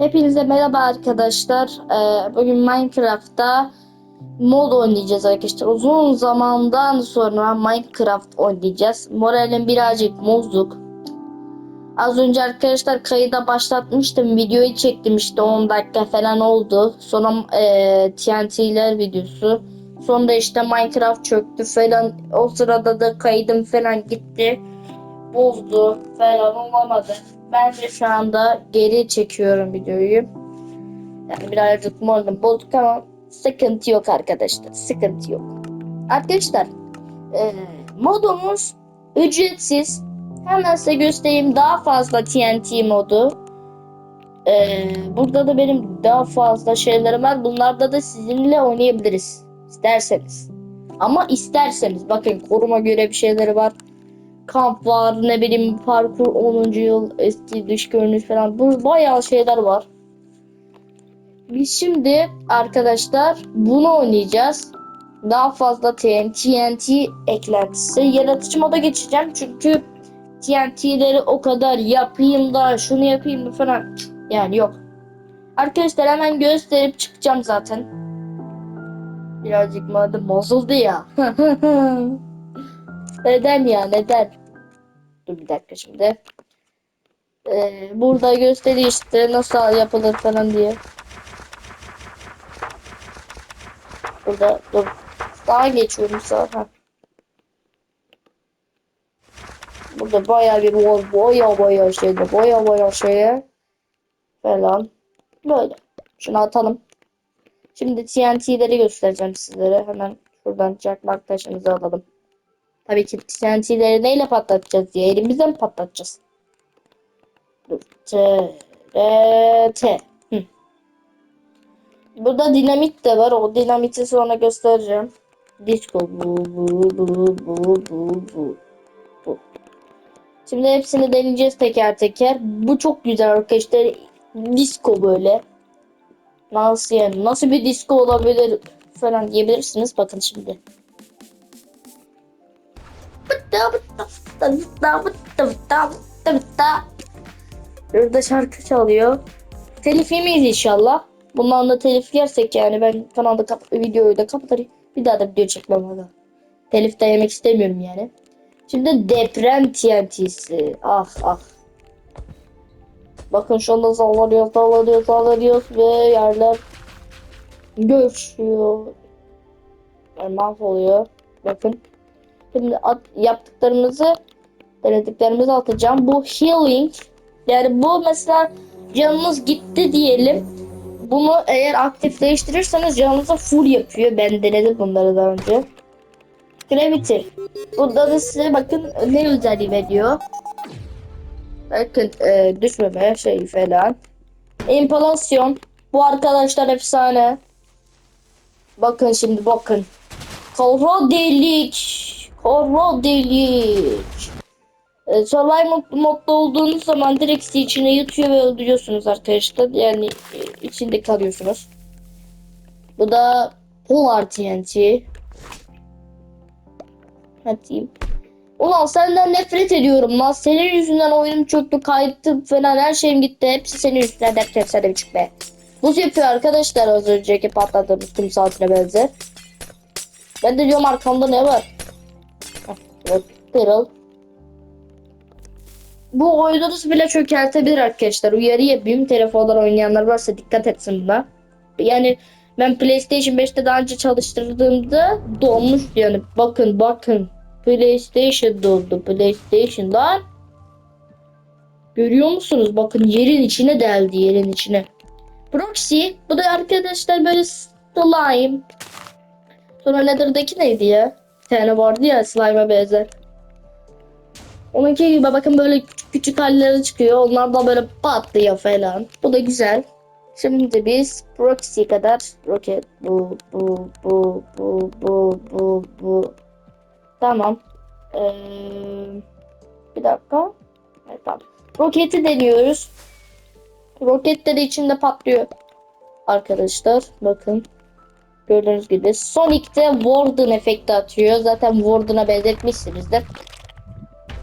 Hepinize merhaba arkadaşlar. Ee, bugün Minecraft'ta mod oynayacağız arkadaşlar. Uzun zamandan sonra Minecraft oynayacağız. Moralim birazcık bozuk. Az önce arkadaşlar kayıda başlatmıştım. Videoyu çektim işte 10 dakika falan oldu. Sonra e, TNT'ler videosu. Sonra işte Minecraft çöktü falan. O sırada da kaydım falan gitti. Bozdu falan olamadı. Ben de şu anda geri çekiyorum videoyu. Yani birazcık moralim bozuk ama sıkıntı yok arkadaşlar. Sıkıntı yok. Arkadaşlar e, modumuz ücretsiz. Hemen size göstereyim daha fazla TNT modu. E, burada da benim daha fazla şeylerim var. Bunlarda da sizinle oynayabiliriz. İsterseniz. Ama isterseniz. Bakın koruma göre bir şeyleri var kamp var, ne bileyim parkur 10. yıl, eski dış görünüş falan. Bu bayağı şeyler var. Biz şimdi arkadaşlar bunu oynayacağız. Daha fazla TNT, TNT eklentisi. Yaratıcı moda geçeceğim çünkü TNT'leri o kadar yapayım da şunu yapayım da falan. Yani yok. Arkadaşlar hemen gösterip çıkacağım zaten. Birazcık madem bozuldu ya. Neden ya neden? Dur bir dakika şimdi. Ee, burada gösteriyor işte nasıl yapılır falan diye. Burada dur. Sağa geçiyorum. Ha. Burada baya bir var. Baya baya şeyde. Baya baya şeye. Falan. Böyle. Şunu atalım. Şimdi TNT'leri göstereceğim sizlere. Hemen şuradan çakmak taşımızı alalım. Tabii ki TNT'leri neyle patlatacağız diye elimizle mi patlatacağız? T. Burada dinamit de var. O dinamiti sonra göstereceğim. Disco bu bu bu bu bu bu bu. Şimdi hepsini deneyeceğiz teker teker. Bu çok güzel arkadaşlar. Disco böyle. Nasıl yani? Nasıl bir disco olabilir falan diyebilirsiniz. Bakın şimdi. Burada şarkı çalıyor. Telif yemeyiz inşallah. Bundan da telif yersek yani ben kanalda kap videoyu da kapatırım. Bir daha da video çekmem aga. Telif de yemek istemiyorum yani. Şimdi deprem TNT'si. Ah ah. Bakın şu anda sallanıyor, sallanıyor, sallanıyor ve yerler göçüyor. Yani mahvoluyor. Bakın. Şimdi at, yaptıklarımızı denediklerimizi atacağım. Bu healing yani bu mesela canınız gitti diyelim. Bunu eğer aktifleştirirseniz canınıza full yapıyor. Ben denedim bunları daha önce. Gravity. Burada da size bakın ne özelliği veriyor. Bakın e, düşmeme şey falan. Impalasyon. Bu arkadaşlar efsane. Bakın şimdi bakın. Kara delik. Kara delik. E, Survival mod- modda olduğunuz zaman direkt sizi içine yutuyor ve öldürüyorsunuz arkadaşlar. Yani e, içinde kalıyorsunuz. Bu da Polar TNT. Hadi. Ulan senden nefret ediyorum lan. Senin yüzünden oyunum çöktü, kayıttı falan her şeyim gitti. Hepsi senin yüzünden defter sen de bir çık be. Buz yapıyor arkadaşlar az önceki patladığımız kum saatine benzer. Ben de diyorum arkamda ne var? Pearl. Bu oyununuz bile çökertebilir arkadaşlar. Uyarı yapayım. Telefonlar oynayanlar varsa dikkat etsin buna. Yani ben PlayStation 5'te daha önce çalıştırdığımda donmuş yani. Bakın bakın. PlayStation dondu. PlayStation lan. Görüyor musunuz? Bakın yerin içine deldi yerin içine. Proxy. Bu da arkadaşlar böyle slime. Sonra Nether'daki neydi ya? Tane vardı ya slime'a benzer. Onunki gibi bakın böyle küçük küçük halleri çıkıyor. Onlar da böyle patlıyor falan. Bu da güzel. Şimdi biz proxy kadar roket bu bu bu bu bu bu bu tamam. Ee, bir dakika. Evet, tamam. Roketi deniyoruz. Roketleri içinde patlıyor. Arkadaşlar bakın. Gördüğünüz gibi Sonic'te Warden efekti atıyor. Zaten Warden'a benzetmişsinizdir.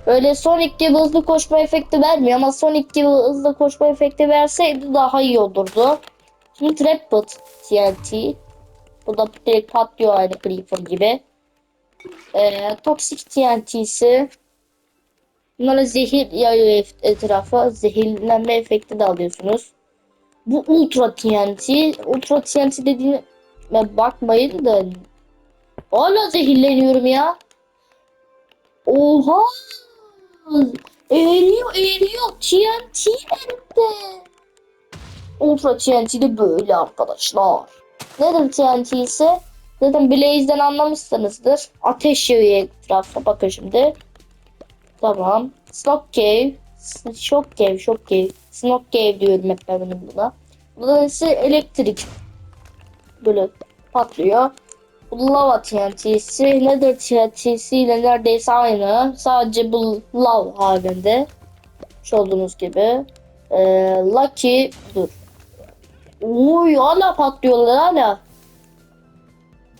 Öyle Sonic gibi hızlı koşma efekti vermiyor ama Sonic gibi hızlı koşma efekti verseydi daha iyi olurdu. Şimdi Trapple TNT. Bu da direkt patlıyor aynı Creeper gibi. Ee, Toxic TNT'si. Bunlara zehir yayıyor etrafa. Zehirlenme efekti de alıyorsunuz. Bu Ultra TNT. Ultra TNT dediğine bakmayın da. Hala zehirleniyorum ya. Oha! Eriyor eriyor. TNT nerede? Ultra TNT de böyle arkadaşlar. Nedir TNT ise? Zaten Blaze'den anlamışsınızdır. Ateş yağıyor etrafa. Bakın şimdi. Tamam. Smoke Cave. Shock Cave, Shock Cave. Smoke Cave diyorum hep ben bunun buna. Burada ise elektrik. Böyle patlıyor. Lava TNT'si Nether TNT'si ile neredeyse aynı. Sadece bu lav halinde. Şu olduğunuz gibi. Ee, Lucky dur. Uy hala patlıyorlar hala.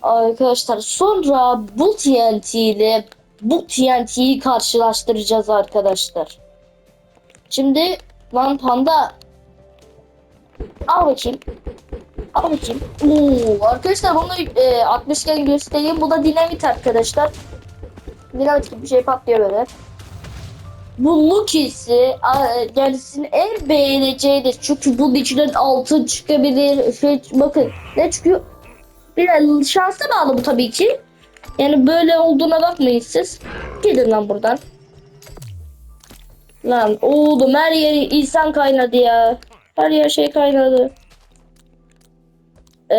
Arkadaşlar sonra bu TNT ile bu TNT'yi karşılaştıracağız arkadaşlar. Şimdi lan panda al bakayım. Bakayım. Oo, arkadaşlar bunu e, 60'ken göstereyim. Bu da dinamit arkadaşlar. Dinamit gibi bir şey patlıyor böyle. Bu Lucky'si yani sizin en beğeneceğiniz. Çünkü bunun içinden altın çıkabilir. Şey, bakın ne çıkıyor? Biraz şansa bağlı bu tabii ki. Yani böyle olduğuna bakmayın siz. Gidin lan buradan. Lan oğlum her yeri insan kaynadı ya. Her yer şey kaynadı. Ee,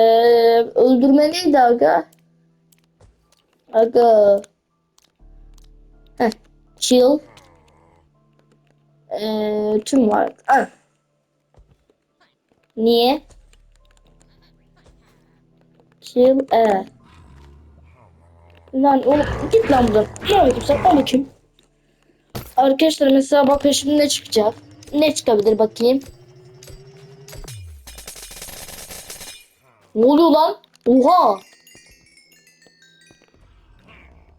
öldürme neydi aga? Aga. Heh. Chill. Ee, tüm var. Ah. Niye? Chill. E. Lan oğlum git lan buradan. Ne bakayım sen? Al bakayım. Arkadaşlar mesela bakın şimdi ne çıkacak? Ne çıkabilir bakayım? Ne oluyor lan? Oha!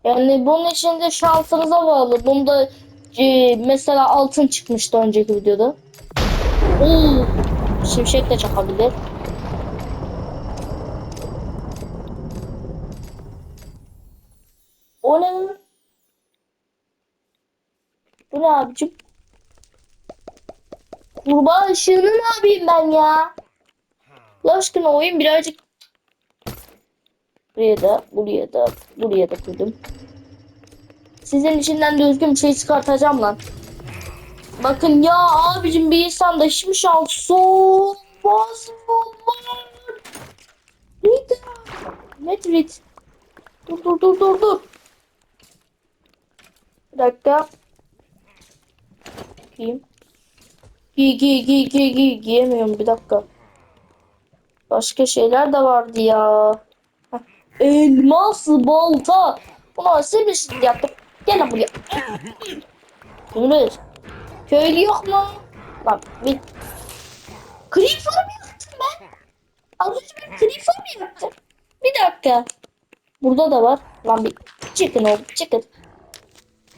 Yani bunun için de şansınıza bağlı. Bunda e, mesela altın çıkmıştı önceki videoda. Oo, şimşek de çakabilir. O ne? Bu ne abicim? Kurbağa ışığını ne yapayım ben ya? Allah aşkına oyun birazcık Buraya da, buraya da, buraya da koydum. Sizin içinden de düzgün bir şey çıkartacağım lan. Bakın ya abicim bir insan da mı lan? Neydi? Madrid. Dur dur dur dur dur. Bir dakika. Giyeyim. Giy giy giy giy giy. Giyemiyorum bir dakika. Başka şeyler de vardı ya. Elmas balta. Bunu sevmişsin yaptım. Gel buraya. Yunus. Köylü yok mu? Lan bir... Creeper mi yaptım ben? Az önce ben Creeper mi yaptım? Bir dakika. Burada da var. Lan bir çıkın oğlum çıkın.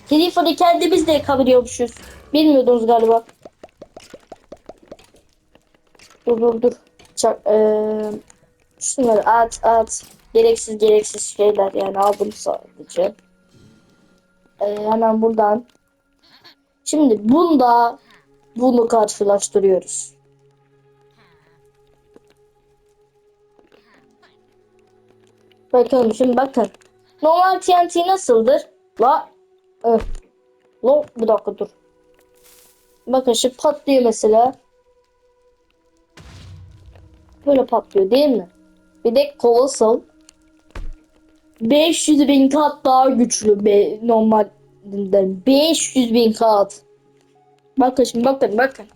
Creeper'ı kendimiz de yakabiliyormuşuz. Bilmiyordunuz galiba. Dur dur dur. Çak, eee, şunları at at. Gereksiz gereksiz şeyler yani aldım sadece. Eee, hemen buradan. Şimdi bunda bunu karşılaştırıyoruz. Bakalım şimdi bakın. Normal TNT nasıldır? La. Öh. La bir dakika dur. Bakın şimdi patlıyor mesela. Böyle patlıyor değil mi? Bir de Colossal. 500 bin kat daha güçlü be normalden. 500 bin kat. Bakın şimdi bakın bakın.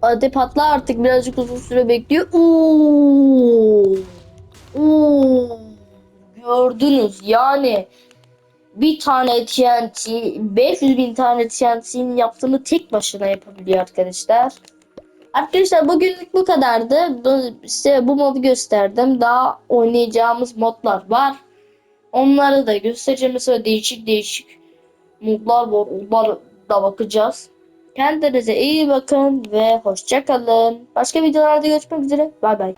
Hadi patla artık birazcık uzun süre bekliyor. Oo. Oo. Gördünüz yani bir tane TNT 500 bin tane TNT'nin yaptığını tek başına yapabiliyor arkadaşlar. Arkadaşlar bugünlük bu kadardı. Size bu modu gösterdim. Daha oynayacağımız modlar var. Onları da göstereceğim. Mesela değişik değişik modlar var. Onlara da bakacağız. Kendinize iyi bakın ve hoşça kalın. Başka videolarda görüşmek üzere. Bay bay.